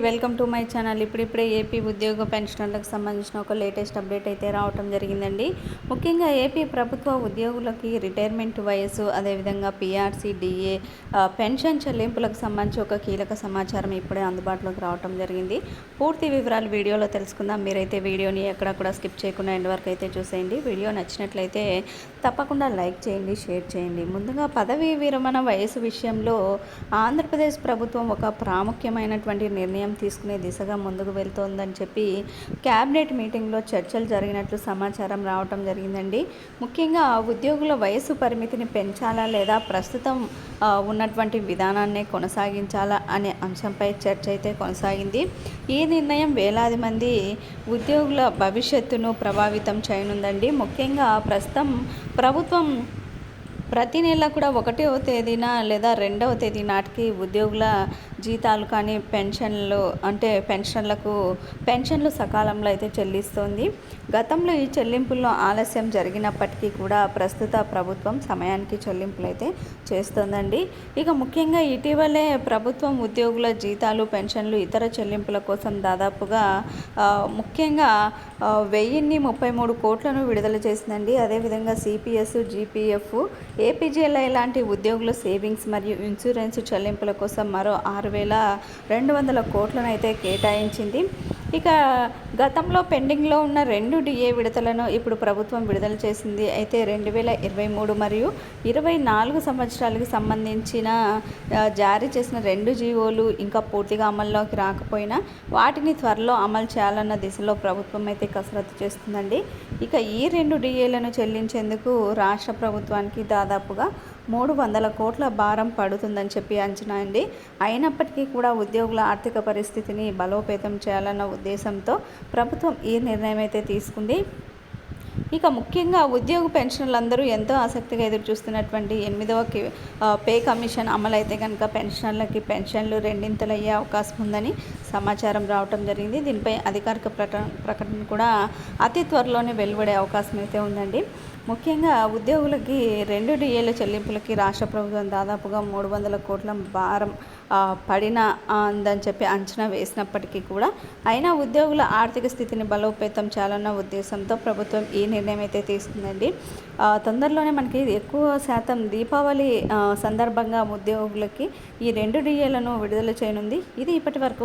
Welcome to my channel. ఇప్పుడిప్పుడే AP ఉద్యోగ పెన్షనర్లకు సంబంధించిన ఒక లేటెస్ట్ అప్డేట్ అయితే రావటం జరిగిందండి. ముఖ్యంగా ఏపీ ప్రభుత్వ ఉద్యోగులకి రిటైర్మెంట్ వయసు అదేవిధంగా పీఆర్సీ డిఏ పెన్షన్ చెల్లింపులకు సంబంధించి ఒక కీలక సమాచారం ఇప్పుడే అందుబాటులోకి రావటం జరిగింది. పూర్తి వివరాలు వీడియోలో తెలుసుకుందాం. మీరైతే వీడియోని ఎక్కడ కూడా స్కిప్ చేయకుండా ఎండ్ వరకు అయితే చూసేయండి. వీడియో నచ్చినట్లయితే తప్పకుండా లైక్ చేయండి షేర్ చేయండి. ముందుగా పదవీ విరమణ వయసు విషయంలో ఆంధ్రప్రదేశ్ ప్రభుత్వం ఒక ప్రాముఖ్యమైనటువంటి నిర్ణయం నిర్ణయం తీసుకునే దిశగా ముందుకు వెళ్తోందని చెప్పి క్యాబినెట్ మీటింగ్లో చర్చలు జరిగినట్లు సమాచారం రావటం జరిగిందండి. ముఖ్యంగా ఉద్యోగుల వయసు పరిమితిని పెంచాలా లేదా ప్రస్తుతం ఉన్నటువంటి విధానాన్ని కొనసాగించాలా అనే అంశంపై చర్చ అయితే కొనసాగింది. ఈ నిర్ణయం వేలాది మంది ఉద్యోగుల భవిష్యత్తును ప్రభావితం చేయనుందండి. ముఖ్యంగా ప్రస్తుతం ప్రభుత్వం ప్రతి నెల కూడా ఒకటవ తేదీన లేదా రెండవ తేదీ నాటికి ఉద్యోగుల జీతాలు కానీ పెన్షన్లు అంటే పెన్షన్లకు పెన్షన్లు సకాలంలో అయితే చెల్లిస్తోంది. గతంలో ఈ చెల్లింపుల్లో ఆలస్యం జరిగినప్పటికీ కూడా ప్రస్తుత ప్రభుత్వం సమయానికి చెల్లింపులు అయితే చేస్తోందండి. ఇక ముఖ్యంగా ఇటీవలే ప్రభుత్వం ఉద్యోగుల జీతాలు పెన్షన్లు ఇతర చెల్లింపుల కోసం దాదాపుగా ముఖ్యంగా వెయ్యిన్ని ముప్పై మూడు కోట్లను విడుదల చేసిందండి. అదేవిధంగా సిపిఎస్ జీపీఎఫ్ ఏపీజేల ఇలాంటి ఉద్యోగుల సేవింగ్స్ మరియు ఇన్సూరెన్స్ చెల్లింపుల కోసం మరో ఆరు వేల రెండు వందల కోట్లను అయితే కేటాయించింది. ఇక గతంలో పెండింగ్లో ఉన్న రెండు డిఏ విడతలను ఇప్పుడు ప్రభుత్వం విడుదల చేసింది. అయితే రెండు వేల ఇరవై మూడు మరియు ఇరవై నాలుగు సంవత్సరాలకు సంబంధించిన జారీ చేసిన రెండు జీవోలు ఇంకా పూర్తిగా అమల్లోకి రాకపోయినా వాటిని త్వరలో అమలు చేయాలన్న దిశలో ప్రభుత్వం అయితే కసరత్తు చేస్తుందండి. ఇక ఈ రెండు డిఏలను చెల్లించేందుకు రాష్ట్ర ప్రభుత్వానికి దాదాపుగా మూడు వందల కోట్ల భారం పడుతుందని చెప్పి అంచనా అండి. అయినప్పటికీ కూడా ఉద్యోగుల ఆర్థిక పరిస్థితిని బలోపేతం చేయాలన్న ఉద్దేశంతో ప్రభుత్వం ఈ నిర్ణయం అయితే తీసుకుంది. ఇక ముఖ్యంగా ఉద్యోగ పెన్షన్లు అందరూ ఎంతో ఆసక్తిగా ఎదురు చూస్తున్నటువంటి ఎనిమిదవ పే కమిషన్ అమలైతే కనుక పెన్షనర్లకి పెన్షన్లు రెండింతలు అయ్యే అవకాశం ఉందని సమాచారం రావటం జరిగింది. దీనిపై అధికారిక ప్రకటన ప్రకటన కూడా అతి త్వరలోనే వెలువడే అవకాశం అయితే ఉందండి. ముఖ్యంగా ఉద్యోగులకి రెండు డిఏల చెల్లింపులకి రాష్ట్ర ప్రభుత్వం దాదాపుగా మూడు వందల కోట్ల భారం పడిన అందని చెప్పి అంచనా వేసినప్పటికీ కూడా అయినా ఉద్యోగుల ఆర్థిక స్థితిని బలోపేతం చేయాలన్న ఉద్దేశంతో ప్రభుత్వం ఈ నిర్ణయం అయితే తీసుకుందండి. తొందరలోనే మనకి ఎక్కువ శాతం దీపావళి సందర్భంగా ఉద్యోగులకి ఈ రెండు డిఏలను విడుదల చేయనుంది. ఇది ఇప్పటి వరకు